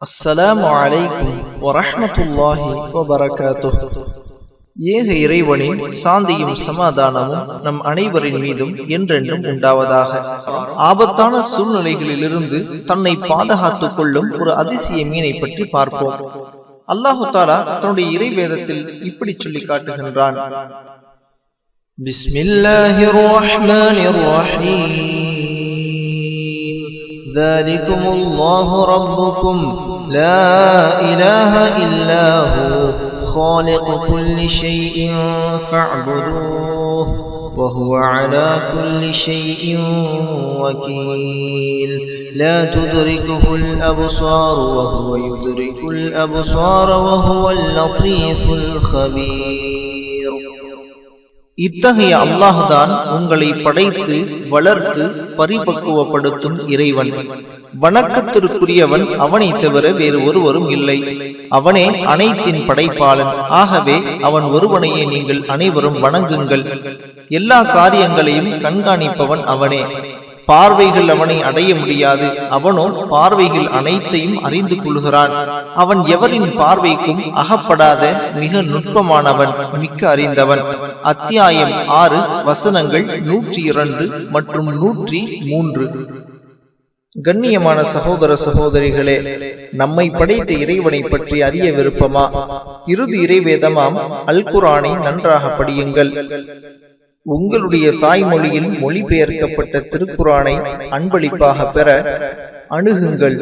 அஸ்ஸலாமு அலைக்கும் வரஹ்மத்துல்லாஹி வபரகாத்துஹ். ஏக இறைவனின் சாந்தியும் சமாதானமும் நம் அனைவரின் மீதும் என்றென்றும் உண்டாவதாக. ஆபத்தான சூழ்நிலைகளிலிருந்து தன்னை பாதுகாத்துக் கொள்ளும் ஒரு அதிசய மீனை பற்றி பார்ப்போம். அல்லாஹு தாலா தன்னுடைய இறை வேதத்தில் இப்படி சொல்லி காட்டுகின்றான். بسم الله الرحمن الرحيم ذلكم الله ربكم لا إله إلا هو خالق كل شيء فاعبدوه وهو على كل شيء وكيل لا تدركه الأبصار وهو يدرك الأبصار وهو اللطيف الخبير இத்தகைய அல்லாஹ்தான் உங்களை படைத்து வளர்த்து பரிபக்குவப்படுத்தும் இறைவன். வணக்கத்திற்குரியவன் அவனை தவிர வேறு ஒருவரும் இல்லை. அவனே அனைத்தின் படைப்பாளன். ஆகவே அவன் ஒருவனையே நீங்கள் அனைவரும் வணங்குங்கள். எல்லா காரியங்களையும் கண்காணிப்பவன் அவனே. பார்வைகள் அவனை அடைய முடியாது. அவனோ பார்வைகள் அனைத்தையும் அறிந்து கொள்கிறான். அவன் எவரின் பார்வைக்கும் அகப்படாத மிக நுட்பமானவன் மிக்க அறிந்தவன். அத்தியாயம் ஆறு வசனங்கள் நூற்றி இரண்டு மற்றும் நூற்றி மூன்று கண்ணியமான சகோதர சகோதரிகளே நம்மை படைத்த இறைவனை பற்றி அறிய விருப்பமா? இறுதி இறைவேதமாம் அல் குரானை நன்றாக படியுங்கள். உங்களுடைய தாய்மொழியில் மொழிபெயர்க்கப்பட்ட திருக்குரானை அன்பளிப்பாக பெற அணுகுங்கள்.